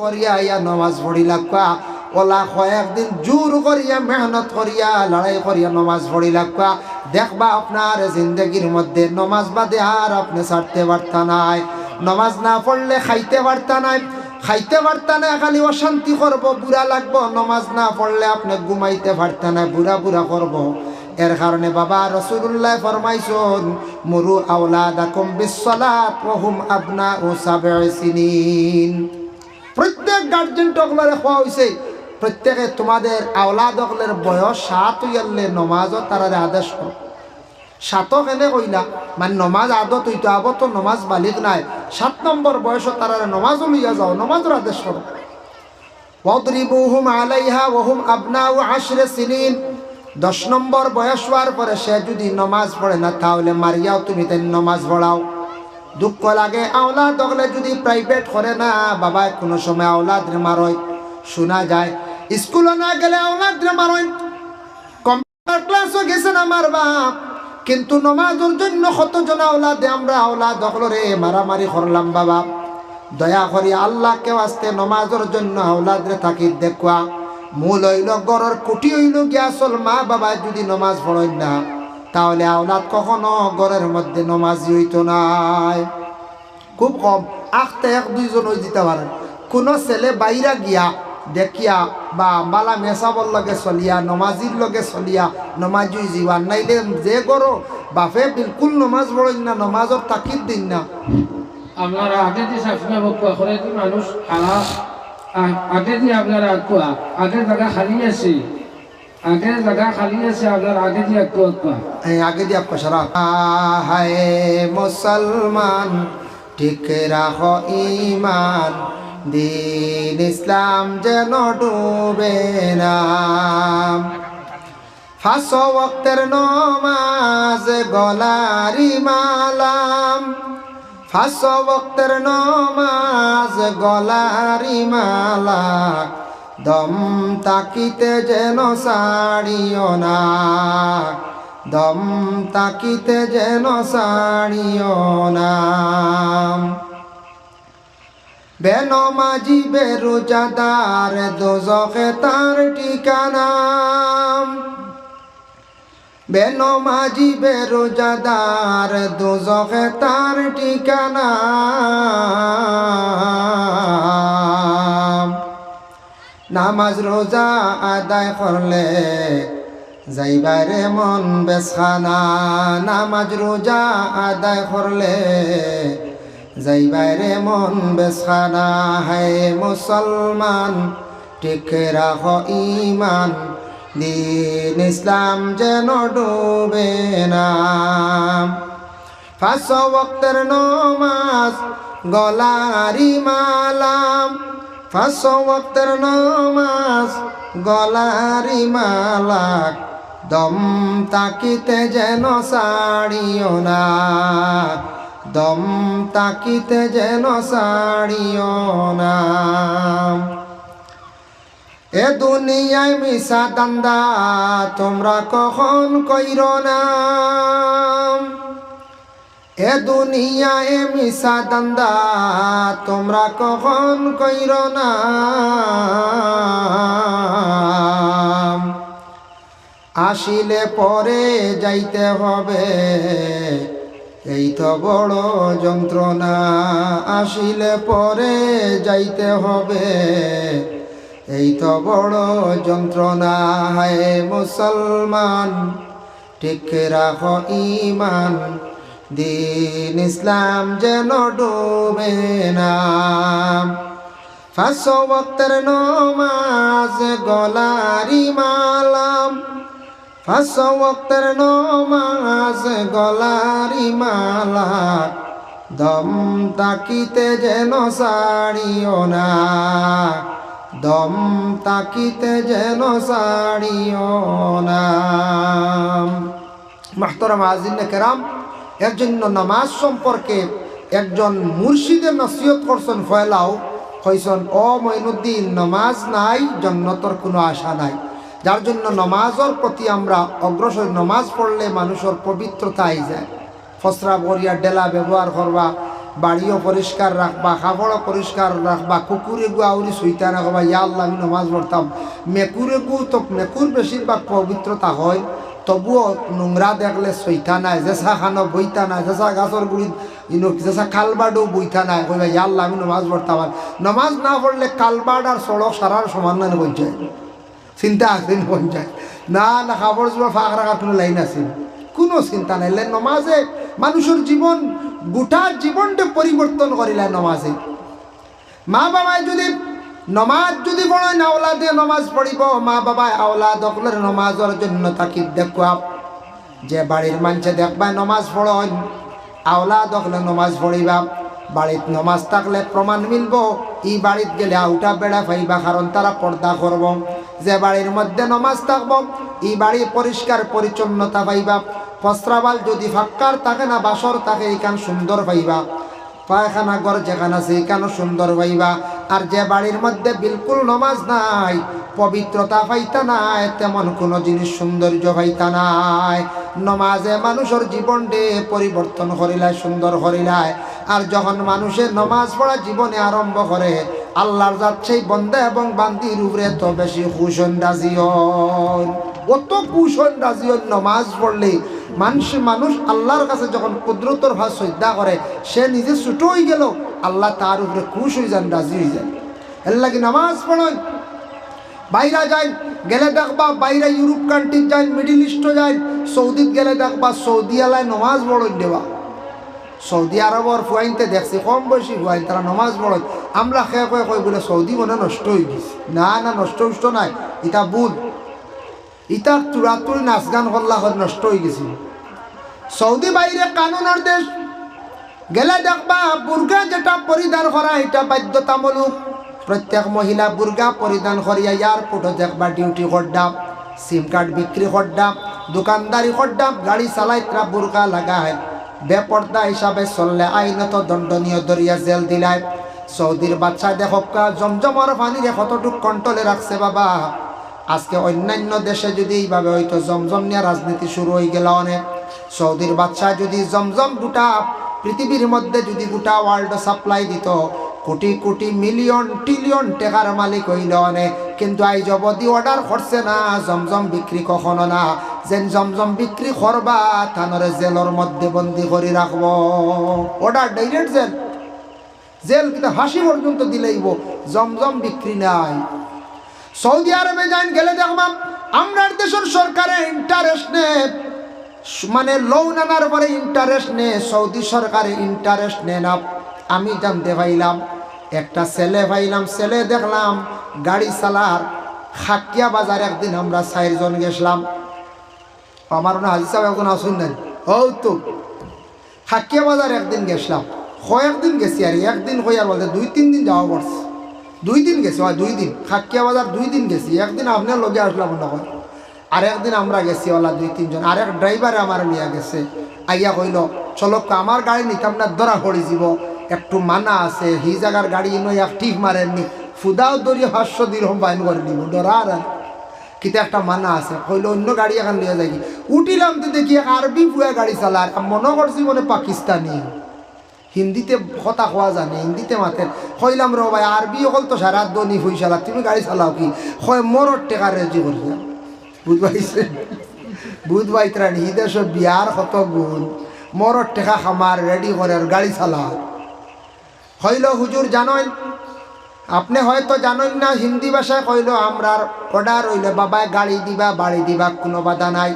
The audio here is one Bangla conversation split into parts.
করিয়া ইয়া নমাজ পড়িলা কোয়া ওলা কয়েকদিন জোর করিয়া মেহনত করিয়া, লড়াই করিয়া নমাজ পড়িলা কোয়া দেখবা আপনার জিন্দগির মধ্যে নমাজ বাদে আর আপনি ছাড়তে পারতা নাই। নমাজ না পড়লে খাইতে পারতা নাই। খাইতে পারতা না খালি অশান্তি করব, বুড়া লাগবো। নমাজ না পড়লে আপনি ঘুমাইতে পারতা না বুড়া বুড়া করব। এর কারণে বাবা রসুল্লাহ ফরমাইছন, মুরু আওলাদাকুম বিসসালাত ওয়া হুম আবনা ও সাবঈ সিনিন। প্রত্যেক গার্জেন টকলারে খোয়া হয়েছে প্রত্যেকে তোমাদের আওলাদ অকলের বয়স সাত হইয়ালে নমাজও তারারে আদেশ করো সাতক এনে কইলা মানে নমাজ আদত আবো তো নমাজ বালিক নাই। সাত নম্বর বয়সও তারারে নমাজও লইয়া যাও নমাজের আদেশ করো ওয়াদরিবুহুম আলাইহা ওহুম আবনাউ আশরে সিনিন। দশ নম্বর বয়স হওয়ার পরে সে যদি নমাজ পড়ে না, তাহলে মারিয়াও তুমি তাই নমাজ পড়াও দুঃখ লাগে। আওলাদ দগলে যদি প্রাইভেট করে না বাবা কোনো সময় আওলাদ রে শোনা যায় স্কুলে না গেলে আওলাদ রে কম্পিউটার ক্লাসও গেছে না আমার বাপ। কিন্তু নমাজের জন্য কতজন আওলাদে আমরা আওলাদ দখলরে মারামারি করলাম বাবা। দয়া করি আল্লাহকে আসতে নমাজের জন্য আওলাদ রে থাকি দেখুয়া। মূল হইল গড়র, কুটি হইল গিয়াসল মা বাবা যদি নমাজ পড়েন না। তাহলে আওলাদ কখনো ঘরের মধ্যে নমাজি হইতো নাই। খুব কম, আখতে এক দুইজন হয়ে দিতে পারেন কোনো ছেলে বাইরা গিয়া দেখিয়া বা মালা মেসাবর লগে চলিয়া, নমাজির লগে চলিয়া নমাজি জীবান নাইলে যে করো বাপে বিলকুল নমাজ পড়েন না নমাজর তাকিদ দিন না। আপনারা আগে যে সবসময় আগে যে আপনারা আগে জায়গা খালি আছে। আগে জায়গা খালি আছে আপনার আগে এই, আগে দিয়ে আপকা সারা। হায়, মুসলমান, ঠিক রাখ ইমান দিন ইসলাম যেন ডুবে না। ফাঁস ওক্তের নমাজ গলারি মালাম ফাঁস ওক্তের নমাজ গলারি মালা। দম তাকিতে যেন সাড়িও না। দম তাকিতে যেন সাড়িও না। বেনমাজি বেরোজাদার দোজকে তার ঠিকানা। বেনমাজি বেরোজাদার দোজকে তার ঠিকানা। নামাজ রোজা আদায় করলে যাইবারে মন বেছখানা নামাজ রোজা আদায় করলে যাইবারে মন বেছখানা হে মুসলমান, ঠিক রাখ ইমান দিন ইসলাম যেন ডুবে না। ফাঁস ওক্তের নমাজ গলারি মালাম। ফাঁস ওক্তের নমাজ, গলারি মালাক, দম তাকিতে যেন সাড়িও না। দম তাকিতে যেন সাড়িও না। এ দুনিয়ায় মিশা দান্দা, তোমরা কখন কইর না? এ দুনিয়ায় মিশা দান্দা, তোমরা কখন কইর না? আসিলে পরে যাইতে হবে, এই তো বড় যন্ত্রণা। আসিলে পরে যাইতে হবে, এই তো বড় যন্ত্রণা। হায় মুসলমান, ঠিক রাখ ইমান। দিন ইসলাম যেন ডুবে না। ফাঁস বক্তের নমাজ গলারি মালাম ফাঁস বক্তের নমাজ গলারি মালা। দম তাকিতে যেন সাড়িও না। দম তাকিতে যেন সাড়িও না। মাহতরম আজিন কেরাম এর জন্য নামাজ সম্পর্কে একজন মুর্শিদের নসিহত করছেন ফয়লাও কইসন ও মঈনুদ্দিন, নমাজ নাই, জন্নতর কোনো আশা নাই। যার জন্য নমাজের প্রতি আমরা অগ্রসর, নমাজ পড়লে মানুষের পবিত্রতা আই যায়। ফসরা বরিয়া ডেলা ব্যবহার করবা, বাড়িও পরিষ্কার রাখবা কাপড়ও পরিষ্কার রাখবা, কুকুরে গু আউরি সুইতা রাখবা ইয়া আল্লাহ, আমি নমাজ পড়তাম। মেকুরে গু তো মেকুর বেশিরভাগ পবিত্রতা হয় তবুও নোংরা দেখলে সইতা নাই জেসা খানো বইতা নাই জেসা গাছর গুড়ি জেসা কালবাডও বইতা নাই। কইবা ইয়া আল্লাহ, আমি নমাজ পড়তাম নমাজ না পড়লে কালবাড আর সড়ক সারার সমান না যায় চিন্তা আসেন যায় না না খাবার জোড়া ফাঁক রাখার কোনো লাইন আছে কোনো চিন্তা নাই। নমাজে মানুষের জীবন গোটা জীবনটা পরিবর্তন করিলে নমাজে। মা বাবাই যদি নমাজ যদি পড়ে, না ওলাদে নমাজ পড়িব। মা বাবাই আওলাদ অকলের নমাজের জন্য তাকি দেখুয়া। যে বাড়ির মানুষে দেখবা নমাজ পড়ন আওলাদ অকলে নমাজ পড়িবা। বাড়িত নমাজ থাকলে প্রমাণ মিলব। ই বাড়িত গেলে আউটা বেড়া পাইবা, কারণ তারা পর্দা করব। যে বাড়ির মধ্যে নমাজ থাকব, ই বাড়ি পরিষ্কার, পরিচ্ছন্নতা পাইবা। পস্রাবাল যদি ফাক্কার থাকে না, বাসর থাকে এইখান সুন্দর পাইবা। পায়খানা ঘর যেখানে আছে কেন সুন্দর পাইবা আর যে বাড়ির মধ্যে বিলকুল নমাজ নাই, পবিত্রতা পাইতা নাই, তেমন কোনো জিনিস সৌন্দর্য পাইতা নাই। নমাজে মানুষের জীবন ডে পরিবর্তন করিলায় সুন্দর করিলায় আর যখন মানুষের নমাজ পড়া জীবনে আরম্ভ করে আল্লাহর জাত সেই বন্ধা এবং বান্দির উপরে তো বেশি কুশন রাজিয়ন অত কুশন রাজিয়ন নমাজ পড়লে মানুষ মানুষ আল্লাহর কাছে যখন কুদরতর ভাব শ্রদ্ধা করে, সে নিজে ছোট হয়ে গেল, আল্লাহ তার উপরে খুশ হয়ে যান, রাজি হয়ে যান। এর লাগি নামাজ পড়েন, বাইরা যায় গেলে দেখবা বাইরে ইউরোপ কান্ট্রি যায় মিডিল ইস্টও যায় সৌদিত গেলে দেখবা সৌদি আলায় নমাজ পড়েন দেওয়া। সৌদি আরবর ফুয়াইনতে দেখছি, কম বয়সী ফুয়াইন তারা নমাজ পড়েন আমরা খেয়ে কয়ে কই বলে, সৌদি মনে নষ্ট হয়ে গেছে। না না, নষ্ট উষ্ট নাই। এটা বুধ ইটা তুরাতুরি নাচ গান করলা হয় নষ্ট হয়ে গেছিল সৌদি বাইরে কানুনের দেশ। গেলে দেখবা বুর্গা যেটা পরিধান করা এটা বাধ্যতামূলক। প্রত্যেক মহিলা বুর্গা পরিধান করিয়া এয়ারপোর্টে দেখবা, ডিউটি করডাম সিম কার্ড বিক্রি করডাম দোকানদারি করডাম গাড়ি চালাইতরা বুর্গা লাগায় বেপর্দা হিসাবে চললে আইনত দণ্ডনীয় দরিয়া জেল দিলায়। সৌদির বাচ্চা দেখকা জমজমর পানিরে কতটুক কন্ট্রোলে রাখছে বাবা। আজকে অন্যান্য দেশে যদি এইভাবে হয়তো জমজম নিয়ে রাজনীতি শুরু হয়ে গেল অনেক। সৌদির বাচ্চা যদি জমজম গোটা পৃথিবীর মধ্যে যদি গোটা ওয়ার্ল্ড সাপ্লাই দিত, কোটি কোটি মিলিয়ন ট্রিলিয়ন টাকার মালিক হইল অনেক। কিন্তু আই অবধি অর্ডার করছে না, জমজম বিক্রি কখনো না। যেন জমজম বিক্রি করবা, থানরে জেলর মধ্যে বন্দি করে রাখব। Order direct jail. জেল কিন্তু হাসি পর্যন্ত দিলেইব। জমজম বিক্রি নাই। সৌদি আরবে যান গেলে দেখবাম, আমরার দেশের সরকারে ইন্টারেস্ট নে। মানে লোন আনার পরে ইন্টারেস্ট নে, সৌদি সরকারে ইন্টারেস্ট নে না। আমি জানতে পাইলাম, একটা ছেলে পাইলাম, ছেলে দেখলাম গাড়ি চালার খাকিয়া বাজার একদিন আমরা চারজন গেছিলাম। আমার না হাজি সাহেব এখন আসুন নাই। ও তো খাকিয়া বাজার একদিন গেছিলাম। কয়েকদিন গেছি আর একদিন কই আর বলতে দুই, তিন দিন যাওয়া পড়ছে দুই দিন গেছি, হয়, দুই দিন। খাকিয়া বাজার দুই দিন গেছি। একদিন আপনার লগে আসলাম না হয়। আর একদিন আমরা গেছি ওলা দুই, তিনজন। আর এক ড্রাইভারে আমার নিয়ে গেছে। আইয়া কইল চলো আমার গাড়ি নিতাম না ধরা পড়ি যাব। একটু মানা আছে হি জায়গার গাড়ি ইনো এক ঠিক মারেননি ফুদাও দরিয়ে হাস্য দিরহম বাইন করে দিব ডরা আর কিতা একটা মানা আছে। কইলে অন্য গাড়ি এখন নিয়ে যাই উঠিলাম তো দেখি আরবি পুয়া গাড়ি চালার মনে করছি মনে পাকিস্তানি। হিন্দিতে কথা কোয়া জানে, হিন্দিতে মাতে। কইলাম র ভাই, আরবি অকল তো সারা দনি হই চালা তুমি গাড়ি চালাও কি? হয় মরর টেকা রেজি করিয়া বুঝ পাইছে। বুধ বাইত্রাণী দেশ বিয়ার কত গুণ? মরর টেকা খামার রেডি করে গাড়ি চালা। হইল হুজুর জানেন আপনি হয়তো জানেন না, হিন্দি ভাষায় কইল আমরার অর্ডার হইলে বাবায় গাড়ি দিবা বাড়ি দিবা, কোনো বাধা নাই।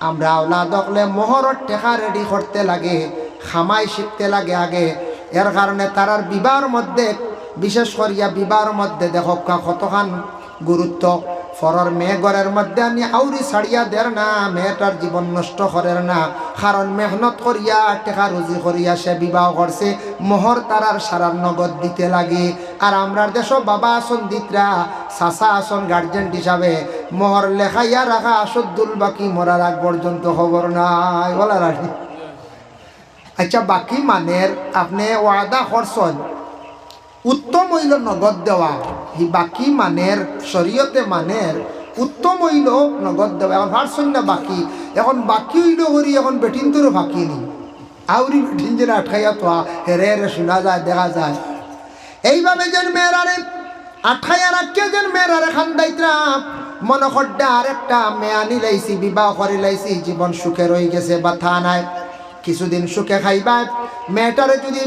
আমরা ওলা দখলে মোহরত টেকা রেডি করতে লাগে, খামাই শিখতে লাগে আগে। এর কারণে তারার বিবাহর মধ্যে, বিশেষ করিয়া বিবাহর মধ্যে দেখক কতখান গুরুত্ব। ফরর মেয়ে ঘরের মধ্যে আমি আউরি ছাড়িয়া দের না, মেয়েটার জীবন নষ্ট করের না। কারণ মেহনত করিয়া, টেকা রুজি করিয়া সে বিবাহ করছে, মোহর তারার সারার নগদ দিতে লাগে। আর আমরার দেশ বাবা আসন দিতরা, চাচা আসন গার্জেন হিসাবে। মোহর লেখাইয়া রাখা আসদ্দুল বাকি মরার আগ পর্যন্ত খবর নাই, বলা রাখি। আচ্ছা বাকি মানের আপনি ওয়াদা করছেন, উত্তম হইল নগদ দেওয়া। হি বাকি মানের শরীয়তে মানের উত্তম হইল নগদ দেওয়া এখন ভারছেন না বাকি, এখন বাকি হইল করি এখন বেটিন তোরও বাকি নি। আউরি ঠিঞ্জের আটকাইয়া তো হেরে হেরে শোনা যায়, দেখা যায়। এইভাবে যেন মেয়েরারে আটকাইয়া রাখিয়া যেন মেয়েরারে খান্দাইতরা মনে করডে আরেকটা মেয়া নিলাইছি বিবাহ করে লাইছি জীবন সুখে রয়ে গেছে বা থা নাই। কিছুদিন সুখে খাইবা মেয়েটারে যদি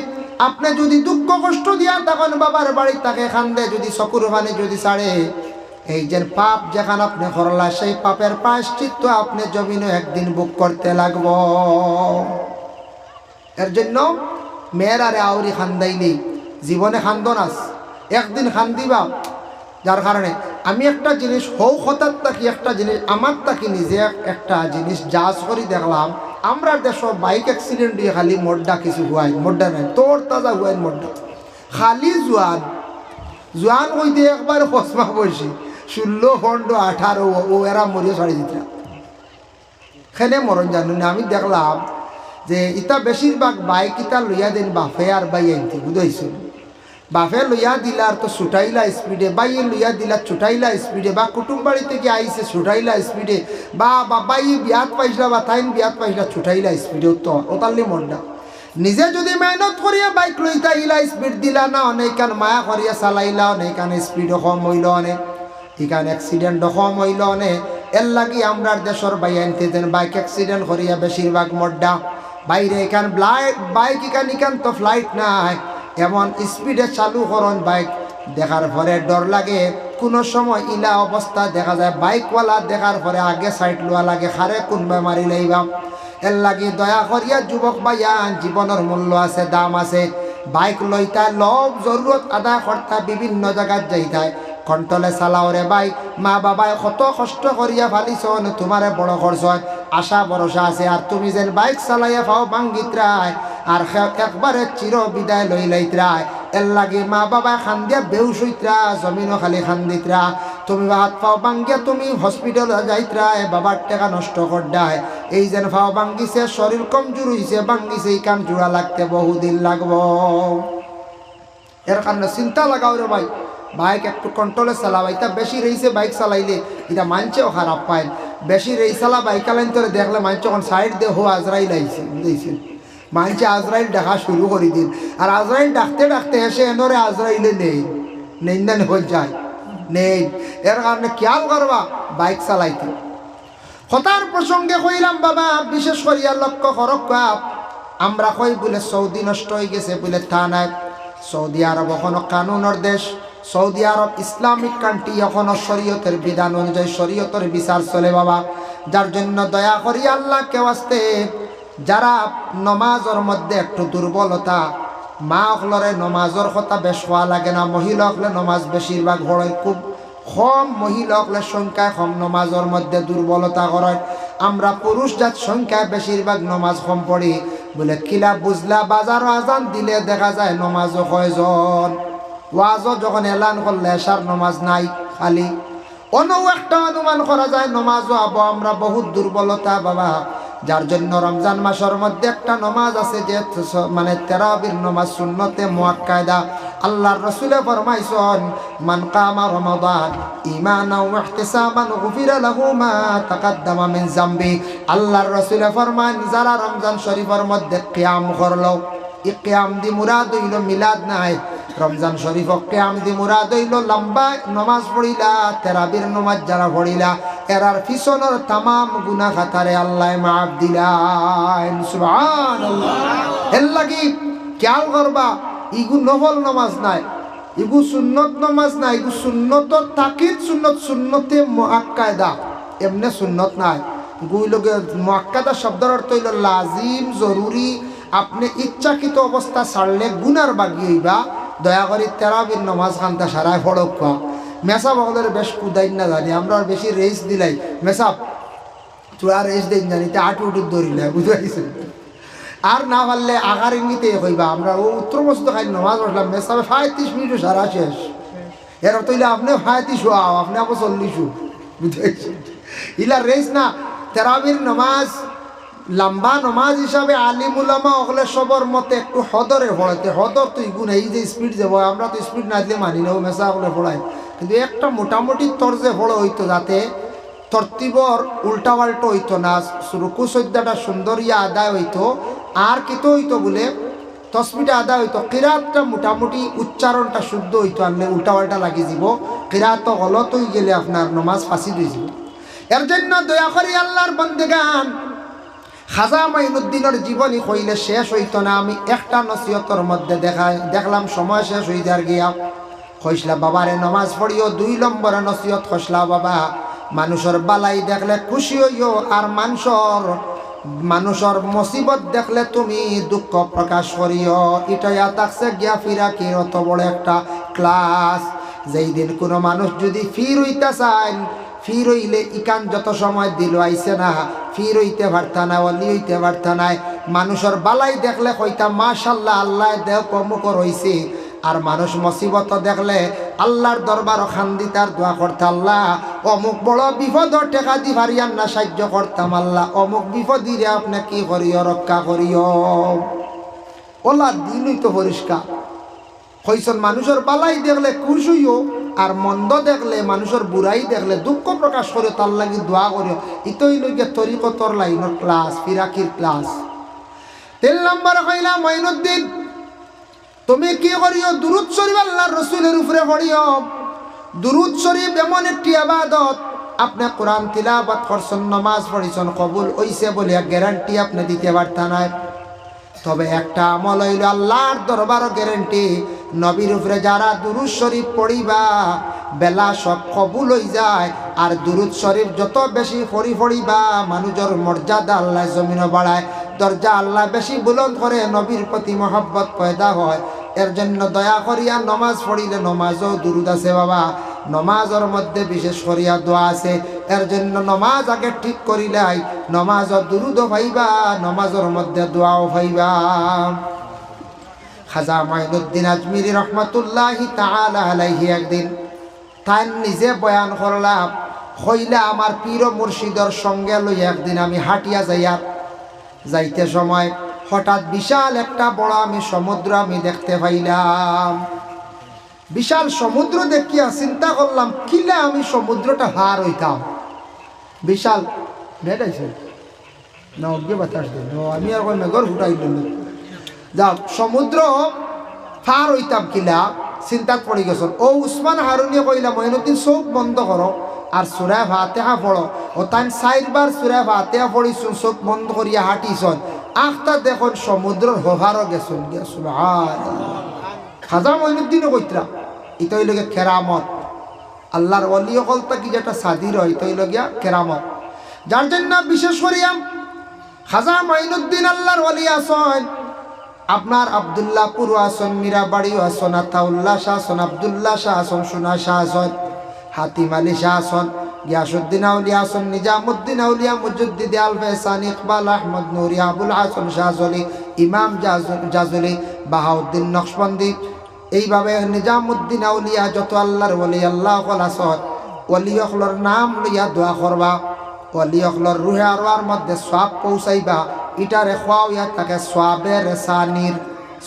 আপনি যদি দুঃখ কষ্ট দিয়া তখন বাবার বাড়ি তাকে খান্দে যদি চকুর পানি যদি ছাড়ে। এই যে পাপ যেখানে আপনি করলা, সেই পাপের প্রায়শ্চিত্ত আপনি জমিনও একদিন বুক করতে লাগব। এর জন্য মেয়েরারে আউরি খান্দাইলি জীবনে খান্দন আস একদিন খান্দিবা যার কারণে আমি একটা জিনিস হৌ হঠাৎ তাকি একটা জিনিস আমার তাকি নিজে একটা জিনিস জাজ করি দেখলাম। আমরা দেশ বাইক অ্যাক্সিডেন্ট দিয়ে খালি মোড্ডা কিছু হুয়াই মোড্ডা নাই, তোর তাজা হুয়াই মোড্ডা খালি জোয়ান জোয়ান হইতে একবার হসমা বসি, ষোলো, পনেরো, আঠারো, ও এরা মরিয়ে ছাড়ি দিতে। খেলে মরণ জানো না, আমি দেখলাম যে ইটা বেশিরভাগ বাইক ইটা লইয়া দেন বাফে আর বাই আনতে বুঝাইছিল বাফে লইয়া দিলা আর তো ছুটাইলা স্পিডে বাইয়ে লইয়া দিলা, ছুটাইলা স্পিডে বা কুটুম বাড়ি থেকে আইসে ছুটাইলা স্পিডে বা বাবাই বিয়াত পাইছিলা বা তাইন বিয়াত পাইছিলা, ছুটাইলা স্পিডে তো ওতাল্লি মনটা নিজে যদি মেহনত করিয়া বাইক লইতা ইলা স্পিড দিলা না, অনেকান মায়া করিয়া চালাইলা, অনেকান স্পিডও কম হইল অনেক। ইখান অ্যাক্সিডেন্ট কম হইল অনেক। এর লাগি আমরার দেশের বাই আনতে দেন বাইক অ্যাক্সিডেন্ট করিয়া বেশিরভাগ মড্ডা। বাইরে এখান বাইক ইখান ইখান তো ফ্লাইট নাই। এমন স্পিডে চালু করন বাইক। দেখার পরে ডর লাগে, কোনো সময় ইলা অবস্থা দেখা যায়। বাইকওয়ালা দেখার পরে আগে সাইড লোয়া লাগে খারে কোনবা মারি লাইবাম এর লাগি দয়া করিয়া যুবক ভাইয়ান জীবনের মূল্য আছে, দাম আছে। বাইক লইতা লব জরুরত আদা কর্তা বিভিন্ন জায়গাত যাইতায় কন্ট্রোলে চালাও রে ভাই মা বাবাই কত কষ্ট করিয়া ফালিছন তোমারে বড় খরচ হয়। আশা ভরসা আছে আর তুমি যেন বাইক চালাইয়া পাও ভাঙ্গিত্রায় আর একবারে চির বিদায় লই লইত্রায় এর লাগে মা বাবা খান্দিয়া বেউস হইত্রা জমিনও খালি খান্দিত্রা তুমি হাত পাও ভাঙ্গিয়া তুমি হসপিটালে যাইত্রায় বাবার টাকা নষ্ট করডায় এই যেন পাও ভাঙ্গিছে শরীর কমজোর হইছে ভাঙ্গিছে এই কাম জোড়া লাগতে বহুদিন লাগব। এর কারণে চিন্তা লাগাও রে ভাই। বাইক একটু কন্ট্রোলে চালাও এটা বেশি রয়েছে বাইক চালাইলে এটা মানছেও খারাপ পায়। বেশি রেই চালা, বাইক চালাইন তোরে দেখলে মানছে সাইড দিয়ে হো আজরাইল আইছে বুঝেছেন মানছে আজরাইল দেখা শুরু করে দিন। আর আজরাইল ডাকতে ডাকতে এসে এনরে আজরাইলে নেই। নেই না হয়ে যায়। নেই। এর কারণে খেয়াল করবা, বাইক চালাইতে। হতার প্রসঙ্গে কইলাম, বাবা, বিশেষ করিয়া লক্ষ্য করক। আমরা কই বলে সৌদি নষ্ট হয়ে গেছে বলে তা নাই। সৌদি আরব এখনও কানুনের দেশ। সৌদি আরব ইসলামিক কান্ট্রি এখনও শরীয়তের বিধান অনুযায়ী শরীয়তের বিচার চলে, বাবা। যার জন্য দয়া করি আল্লাহ, কেউ আসতে যারা নমাজের মধ্যে একটু দুর্বলতা মা হলরে নমাজের কথা বেশ হওয়া লাগে না মহিলা হলে নমাজ বেশিরভাগ হয়, খুব কম মহিলা হলে সংখ্যায় কম নমাজের মধ্যে দুর্বলতা করে আমরা পুরুষ জাত সংখ্যায় বেশিরভাগ নমাজ কম পড়ি বলে কিলা বুঝলা বাজার আজান দিলে দেখা যায় নমাজও কয়জন। ওয়াজও যখন এলান করলে এসার নমাজ নাই, খালি। অন্য একটা অনুমান করা যায় নমাজও আবো আমরা বহুত দুর্বলতা বাবা। যার জন্য রমজান মাসের মধ্যে একটা নমাজ আছে যে মানে তেরাবির নমাজ শূন্যতে মুয়াক্কায়দা। আল্লাহর রসুলে ফরমাইছন, মান কামা রমাদান ঈমানা ওয়া ইহতিসাবান গুফিরা লাহু মা তাকাদ্দামা মিন জামবি। আল্লাহর রসুলে ফরমান যারা রমজান শরীফের মধ্যে কিয়াম করল ই কিয়াম দি মুরাদ হইল মিলাদ নাই। রমজান শরীফ কিয়াম দি মুরাদ হইল লম্বা নমাজ পড়িলা, তেরাবির নমাজ যারা পড়িলা এরার পিছনের তামাম গুনা খাতারে আল্লাহ মাফ এর লাগি খেয়াল করবা, ইগু নফল নমাজ নাই, ইগু সুন্নত নমাজ নাই, ইগু সুন্নত তাকিদ, সুন্নত সুন্নতে মুআক্কাদা। এমনে সুন্নত নাই। গুই লগে মুআক্কাদা শব্দের অর্থ হইল লাজিম, জরুরি। আপনি ইচ্ছাকৃত অবস্থা ছাড়লে গুনার বাগি হইবা। দয়া করে তেরাবির নমাজ খান্তা সারায় ফড়ক পা মেসা বগলের বেশ কুদাই না জানি, আমরা বেশি রেস দিলাই মেসাব, তোরা রেস দিন জানি, তে আটু উঠু ধরিলে বুঝাইছে আর না পারলে আগার ইঙ্গিতে কইবা, আমরা ও উত্তর মস্ত খাই নমাজ পড়লাম, মেসাবে পঁয়ত্রিশ মিনিট সারা শেষ। এর তৈলে আপনি হওয়া আপনি আবার চল্লিশ বুঝাইছে ইলা রেস না, তেরাবির নমাজ লম্বা নমাজ হিসাবে আলিম উলামা ওগুলো সবর মতে একটু হদরে পড়াইতে। হদর তো ইগুন এই যে স্পিড যাব আমরা তো স্পিড না দিলে মানি না মেসা ওগুলো পড়াই কিন্তু একটা মোটামুটি তর্জে পড়ো হইতো যাতে তর্তিবর উল্টা পাল্টো হইতো না, রুকু সদ্যাটা সুন্দর ইয়া আদায় হইতো, আর কিতো হইতো বলে তসমিটা আদা হইতো। কিরাতটা মোটামুটি উচ্চারণটা শুদ্ধ হইতো, আনলে উল্টা পাল্টা লাগি যাব কিরাত গলত হয়ে গেলে আপনার নমাজ ফাঁসি দিয়ে যাব এর জন্য দয়া করি আল্লাহর বন্দেগান খাজা মাইনুদ্দিনের জীবনী কইলে শেষ হইতো না। আমি একটা নসিহতর মধ্যে দেখাই, দেখলাম সময় শেষ হয়ে যার গিয়া কইসলা বাবারে, নমাজ পড়িও, দুই নম্বরে নসিহত কইসলা বাবা। মানুষের বালাই দেখলে খুশি হইও, আর মানুষর, মানুষের মুসিবত দেখলে তুমি দুঃখ প্রকাশ করিও। এটাই থাকছে গিয়া ফিরা কি অত বড় একটা ক্লাস। যেই দিন কোনো মানুষ যদি ফির হইতে চায় ফির হইলে ইকান যত সময় দিল আইসে না। ফির হইতে পারতা না অলি হইতে পারতা নাই। মানুষের বালাই দেখলে কইতা, মাশাল্লাহ আল্লাহ দেহ কমুক রইছে আর মানুষ মুসিবত দেখলে আল্লাহর দরবার খান্দি তার দোয়া করতে, আল্লাহ, অমুক বড় বিপদ টেকা দি ভারিয়ান না, সাহায্য করতাম, আল্লাহ, অমুক বিপদিরে আপনি কি করিও, রক্ষা করিও। ওলা দিনই তো পরিষ্কার। কইসন মানুষের বালাই দেখলে খুশ হইও আর মন্দ দেখলে, মানুষের বুড়াই দেখলে, দুঃখ প্রকাশ করে, তার লাগি দোয়া করিও। ইতই লইগে তরিকতর লাইনের ক্লাস, ফিরাকির ক্লাস। তিন নম্বর কইলা, মঈনুদ্দিন, তুমি কি করিও? দুরুদ শরীফ আল্লাহর রসুলের উপরে পড়িও। দুরুদ শরীফ এমন একটি আবাদত, আপনি কোরআন তিলাবাত করছেন, নমাজ পড়িছেন, কবুল হইছে বলে গ্যারান্টি আপনি দিতে পারতা নাই। তবে একটা আমল হইল আল্লাহর দরবার গ্যারেন্টি নবীর উপরে যারা দুরুদ শরীফ পড়িবা, বেলা সব কবুল হই যায়। আর দুরুদ শরীফ যত বেশি পড়ি পড়িবা, মানুষের মর্যাদা আল্লাহ জমিন বাড়ায়। দরজা আল্লাহ বেশি বুলন্দ করে, নবীর প্রতি মহব্বত পয়দা হয়। এর জন্য দয়া করিয়া নমাজ পড়িলে নমাজও দুরুদ আছে বাবা। নমাজের মধ্যে বিশেষ করিয়া দোয়া আছে। এর জন্য নমাজ আগে ঠিক করিলাই নমাজও দুরুদও পাইবা, নমাজের মধ্যে দোয়াও পাইবা। খাজা মাইনুদ্দিন আজমিরি রহমতুল্লাহি আলাইহি একদিন তাই নিজে বয়ান করলাম হইলে আমার পীর মুর্শিদর সঙ্গে লই একদিন আমি হাটিয়া যাইয়া যাইতে সময় হঠাৎ বিশাল একটা বড় আমি সমুদ্র আমি দেখতে পাইলাম। বিশাল সমুদ্র দেখিয়া চিন্তা করলাম, কিলে আমি সমুদ্রটা হার হইতাম? বিশাল, নেট আছে না অজ্ঞে বাতাস দিন আমি আর মেঘর ফুটাই যাও সমুদ্র পার হইতাম কিলা, চিন্তাত পড়ি গেছ ও উসমান হারুনিয়ে কইলা, মহিনুদ্দিন চোখ বন্ধ করো আর সুরায় ভাতেহা পড়ো ও তাই চারবার সুরায় ভাতেহা পড়িছুন চোখ বন্ধ করিয়া হাঁটিছন। আখটা দেখুন সমুদ্রের হোভারও গেছুন গেছুন খাজা মহিনুদ্দিনও কইতরা ইতই লগে কেরামত আল্লাহর অলি অকল কি যেটা সাদির হয় ইতই লগিয়া কেরামত যার জন্য বিশেষ করিয়াম খাজা মাইনুদ্দিন আল্লাহর অলি আসন আপনার আবদুল্লাহ পুরো আসন মীরাবাড়িও আসন, আতাউল্লাহ শাহ আসন, আবদুল্লাহ শাহ আসন, সোনা শাহ আসন, হাতিম আলী শাহ আসন গিয়াসুদ্দিন আউলিয়া আসন, নিজামুদ্দিন আউলিয়া, মুজুদ্দিদ আল ফেসান, ইকবাল আহমদ নুরি, আবুল হাসন শাহজলি ইমাম জাজ- জাজলি, বাহাউদ্দিন নকশবন্দি। এইভাবে নিজামুদ্দিন আউলিয়া যত আল্লাহর ওলি, আল্লাহ আসন ওলি অকলর নাম লইয়া দোয়া করবা অলি অকলর রুহে আরোয়ার মধ্যে সব পৌঁছাইবা। ইটারে খোয়াইয়া তাকে সোয়াবে রেসানির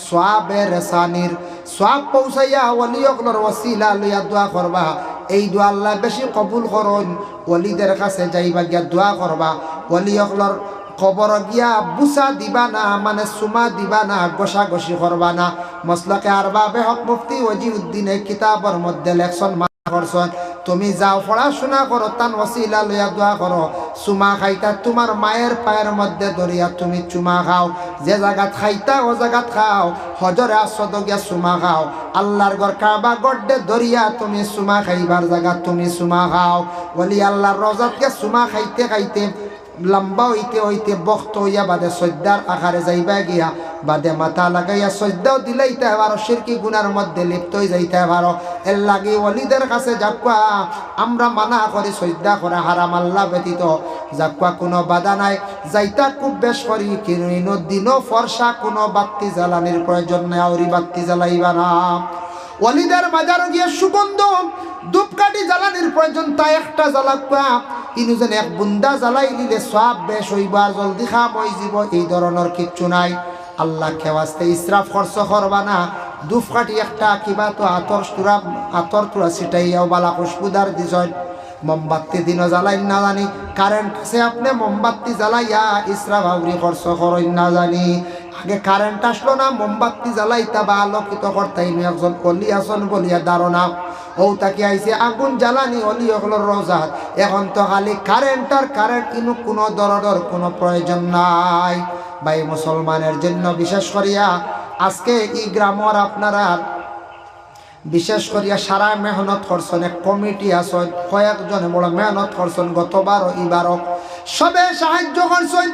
সোয়াবে রেসানির সব পৌঁছাইয়া অলি অকলর ওসিলা লইয়া দোয়া করবা এই দোয়া আল্লাহ বেশি কবুল করুন অলিদের কাছে যাইবা গিয়া দোয়া করবা অলি অকলর খবর গিয়া বুসা দিবা না মানে সুমা দিবা না গোসা গসি করবা না। মসলকে আর বাবে হক মুফতি ওজি উদ্দিনে কিতাবর মধ্যে লেখছন করছন তুমি যাও, পড়াশোনা করো, তান ওসিলা লইয়া দোয়া করো। চুমা খাইতা তোমার মায়ের পায়ের মধ্যে ধরিয়া তুমি চুমা খাও। যে জায়গাত খাইতা, ও জায়গাত খাও। হজরে আসদ গিয়া চুমা খাও। আল্লাহর গড় কাবা গড্ডে ধরিয়া তুমি চুমা খাইবার জায়গা তুমি চুমা খাও। বলি আল্লাহর রজাত গিয়া চুমা খাইতে খাইতে লম্বা হইতে হইতে, বক্ত হইয়া বাদে সদ্যার আকারে যাইবা গিয়া। বাদে মাথা লাগাইয়া সদ্যাও দিলাইতে পারো শিরকি গুনার মধ্যে লিপ্ত হয়ে যাইতে পারো এর লাগে অলিদের কাছে যাকুয়া আমরা মানা করি সদ্যা করা হারাম, আল্লাহ ব্যতীত। যাকুয়া কোনো বাধা নাই। যাইতা খুব বেশ করি কিন্তু দিনও ফর্সা, কোনো বাত্তি জ্বালানির প্রয়োজন নাই, আউরি বাত্তি জ্বালাইবা না। অলিদের বাজার গিয়ে সুগন্ধ, ধূপকাঠি জ্বালানির প্রয়োজন, তা একটা জ্বালাকুয়া ইনু যেন এক বুন্দা জ্বালাই দিলে সব বেশ হইব, জলদি খাম হয়ে যাব এই ধরনের কিচ্ছু নাই। আল্লাহ খেওয়াস্তে ইসরাফ খরচ করবা না। ধূপকাঠি একটা কিবা তো আতর তুরা আতর তুরা ছিটাইয়াও বালা খুশবুদার দিছয় মোমবাতি দিনও জ্বালাই না জানি। কারেন্ট সে আপনি, মোমবাতি জ্বালাইয়া ইসরা ভাউরি খরচ করেন না জানি। আগে কারেন্ট আসলো না, মোমবাতি জ্বালাইতা বা আলোকিত করতাই একজন অলি আসন বলিয়া ধারণা। ও তাকে আইছে? আগুন জ্বালানি অলি হলো রোজাত এখন তো খালি কারেন্ট আর কারেন্ট কিন্তু কোনো দরদর কোনো প্রয়োজন নাই। ভাই, মুসলমানের জন্য বিশেষ করিয়া আজকে এই গ্রামর আপনারা বিশেষ করিয়া সারা মেহনত করছেন, এক কমিটি আছেন, কয়েকজনে বড় মেহনত করছেন, গতবারও এবারও সবে সাহায্য করছেন,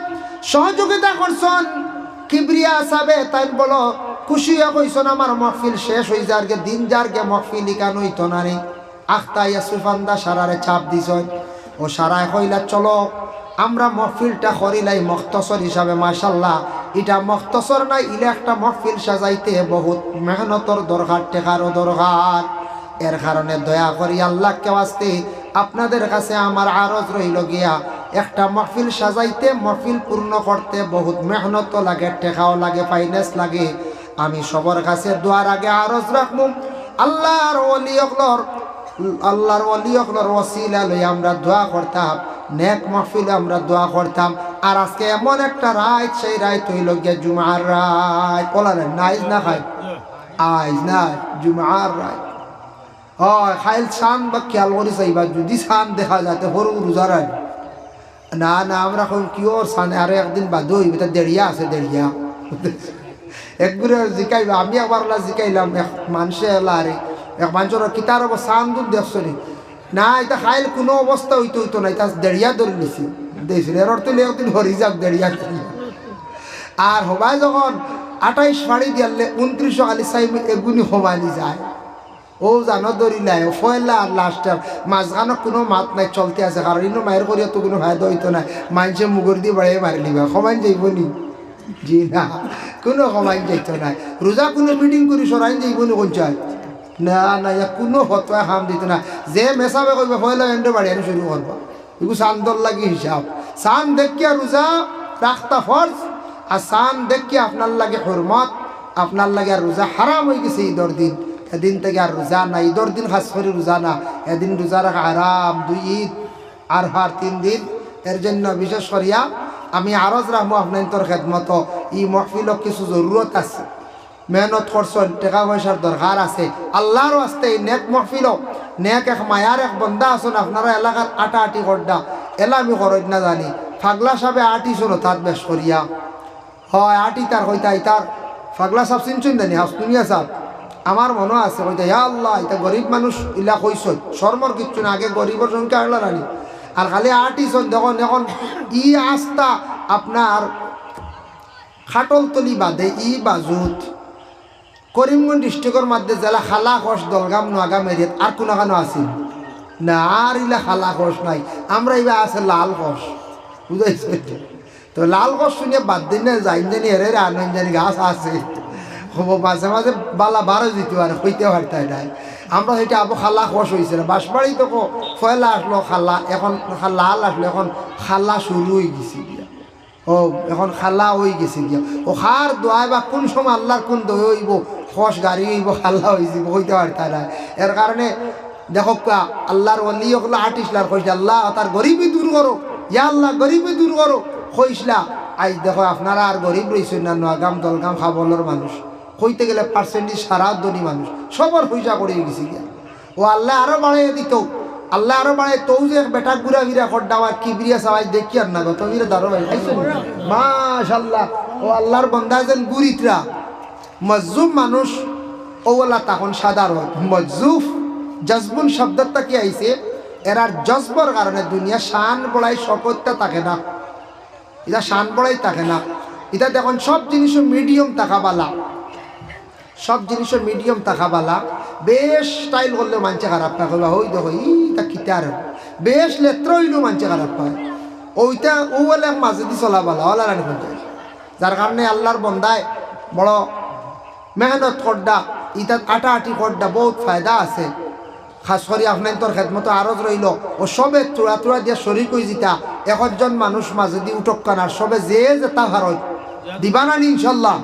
সহযোগিতা করছেন। কিবরিয়া সাবে তাই বলো, খুশিয়া কইছেন আমার মহফিল শেষ হয়ে যার গে, দিন যার গে মহফিল ইকান হইতো না রে। আখতাইয়া সুফান্দা সারারে চাপ দিছেন ও সারায় কইলা, চলো, আমরা মহফিলটা করিলাই মখতসর হিসাবে, মাশাল্লাহ। এটা মখতসর নাই, ইলে একটা মহফিল সাজাইতে বহুত মেহনতর দরকার, টেকারও দরকার। এর কারণে দয়া করি আল্লাহকে আসতে আপনাদের কাছে আমার আরজ রইল গিয়া একটা মহফিল সাজাইতে, মহফিল পূর্ণ করতে বহুত মেহনত লাগে টেকাও লাগে ফাইন্যান্স লাগে। আমি সবার কাছে দোয়ার আগে আরজ রাখব। আল্লাহর অলি অকলর, আল্লাহর অলি অকলর ওসিলা লই আমরা দোয়া করতাম, নেক মাহফিল আমরা দোয়া করতাম। আর আজকে এমন একটা রাত, সেই রাত হইল গিয়া জুমার রাত। বলা রে নাইজ না খাই? আইজ না, জুমার রাত। হয়, খাইল সান বা খেয়াল করে চাইবা যদি সান দেখা যাতে সরু রোজা রাত। না না, আমরা কম কিওর সান আরও একদিন বাদ হইবে তা দেড়িয়া আছে, দেড়িয়া। একগুরে জিকাইবা, আমি একবার জিকাইলাম, এক মানুষে এলা আরে, এক মানুষের কিতার অবস্থা সান দুধ দেখছ নি, এটা খাইল কোনো অবস্থা হইতো হইতো না, এটা দেড়িয়া ধরে নিছি। দিয়েছিল এর অর্থ একদিন হরি যাক, দেড়িয়া আর হবাই যখন আঠাইশ ফাড়ি দিয়ালে উনত্রিশশো আলি সাইব এগুনি হবানি যায়। ও জানো দরিলাই ফয়লা আর লাস্টার মাঝখানো কোনো মাত নাই, চলতে আছে। কারণ ইনো মায়ের করিয়া তো কোনো ফায়দা হইতো না মানুষে মুগর দিয়ে বাড়িয়ে মারি লিবা সমান যাইব নি? জি না, কোনো সমান যাইত না রোজা কোনো মিটিং করে সরাই যাইব নি কোন চাই না না ইয়া কোনো হতোয়া হাম দিত না যে মেসাবে কইবে ফয়লা এন্ডে বাড়ি আনি শুরু করবা এগুলো চান্দর লাগি হিসাব চান দেখিয়া রোজা রাখতা ফর্জ আর চান দেখিয়া আপনার লাগে হরমত আপনার লাগে রোজা হারাম হয়ে গেছে ঈদর দিন। এদিন থেকে আর রোজা না ঈদর দিন খাস করে রোজা না, এদিন রোজা রাখা আরাম, দুই ঈদ, আর হার তিন দিন। এর জন্য বিশেষ করিয়া আমি আরজ রাখব আপনার তোর খেদমত। ই মহফিলক কিছু জরুরত আছে। মেহনত করছেন টাকা পয়সার দরকার আছে। আল্লাহরও আসতে এই নেক মহফিল নেক এক মায়ার এক বন্ধা আছেন আপনারা এলাকার আটা আটি করডা এলা আমি খরচ না জানি। ফাগলা সাবে আটি শোনো তাত বেশ করিয়া। হয়, আটি তার হইতা তার। ফাগলা সাপ চিনছুন জানি? হাসতুনিয়া সাপ আমার মনে আছে কইতে ইয়া আল্লাহ, এটা গরিব মানুষ, ইলা কইস শর্মর কিচ্ছু না, আগে গরিবের সংখ্যা আগলা রানি আর খালি আর্টিসন দেখুন এখন ই আস্তা আপনার খাটলতলি বাদে, ই বাজুত করিমগঞ্জ ডিস্ট্রিক্টর মধ্যে জেলা খালা খস দলগাম নোয়াগাম এরিয়াত আর কোনো কানো আছিল না, আর ইলা খালা খস নাই। আমরা ইবা আছে লাল খস বুঝাইছ তো লাল খস শুনে বাদ দিন না, যাইন জানি এরে আনন্দ জানি, গাছ আছে। হব মাঝে মাঝে বালা বারো দিতে পারে হইতে পারতাই নাই। আমরা সেটা আবু খালা খস না বাঁশবাড়ি তো কো ফয়লা আসলো খালা এখন লাল আসলো, এখন খাল্লা শুরু হয়ে গেছে গিয়া। ও, এখন খালা হয়ে গেছে গিয়া। ও খার দোয়াই বা কোন সময় আল্লাহর কোন দই হইব খস গাড়ি হইব, খাল্লা হয়ে যাব হইতে পারতাই নাই। এর কারণে দেখো আল্লাহর অলি ওগুলো আর্টিস্টলার কইছে, আল্লাহ, তার গরিবই দূর করো। ইয়া আল্লাহ গরিবই দূর করো। কইসলা আজ দেখো, আপনারা আর গরিব রইছেন না, নোয়াগাম, দলগাম খাবলর মানুষ। কইতে গেলে পার্সেন্টেজ সারা ধনী মানুষ। সবার পয়সা করে গেছে গিয়া। ও আল্লাহ আরও বাড়াই দিত। আল্লাহ আরও বাড়াই তৌ যে বেটা গুড়া গিরা খড্ডা আর কি বিরিয়া সবাই দেখি আর না তো বিরে দারো ভাই। মাশাল্লাহ ও আল্লাহর বন্ধা যেন গুরিতরা। মজজুম মানুষ। ওলা তখন সাধারণ। মজজুফ। জজবুন শব্দটা কি আইছে? এরার জজবর কারণে দুনিয়া শান বড়াই শকতটা থাকে না। এটা শান বড়াই থাকে না। এটা দেখুন সব জিনিস মিডিয়াম তাকাবালা সব জিনিস মিডিয়াম তাকাবালা বেশ স্টাইল করলে মানছে খারাপ না। করবা ওই দেখো ই ইটা কিতার বেশ লেত্র হইলেও মানছে খারাপ পায় ওইটা ও বলে মাঝে দি চলাবালা ওলা রানি পঞ্চায়েত যার কারণে আল্লাহর বন্দায় বড় মেহনত করডা, ইটা আটা আটি করডা বহুত ফায়দা আছে। খাস করে আপনার তোর খেদমতো আরজ রইল, ও সবে চূড়া চূড়া দিয়ে শরীর কই জিতা। একজন মানুষ মাঝে দি উঠক কানার, সবে যে যেতা ভারত দিবা না নি ইনশাল্লাহ।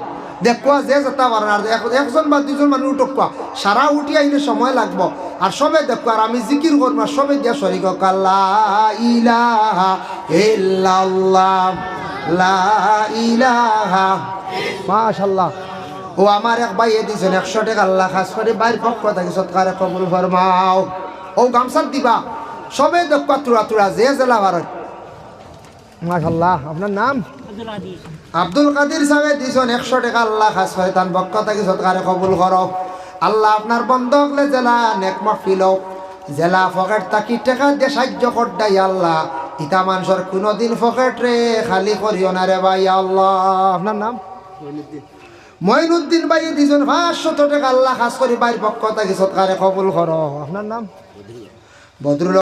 দেখুয়া যে যেতা আর একজন বা দুজন মানুষ উঠক কোয়া সারা উঠি আইলে সময় লাগবো। আর সবে দেখো আর আমি জিকির করব আর সবে দিয়া ইলাহা মাশাল্লাহ ও আমার এক ভাইয়ে দিছেন একশো টাকা, আল্লাহ খাস করে বাইর পক্ষ থেকে সৎকারে কবুল ফরমাও ও গামছার দিবা। সবে দক্কা তুরা তুরা যে জেলা ভারত মাশাল্লাহ আপনার নাম? আব্দুল কাদির সাহেব দিছেন একশো টাকা, আল্লাহ খাস করে তার পক্ষ থেকে সৎকারে কবুল করো। আল্লাহ আপনার বন্ধ হলে জেলা নেক মাহফিল জেলা ফকেট তাকি টাকা দিয়ে সাহায্য করদাই আল্লাহ। ইতা মানুষের কোনোদিন ফকেট রে খালি করিও না রে ভাই আল্লাহ। আপনার নাম? মঈনুদ্দিন ভাই দিজন পাঁচশত টাকা, আল্লাহ খাস করি বাইর পক্ষ থেকে সৎকারে কবুল করো। আপনার নাম? বদরুল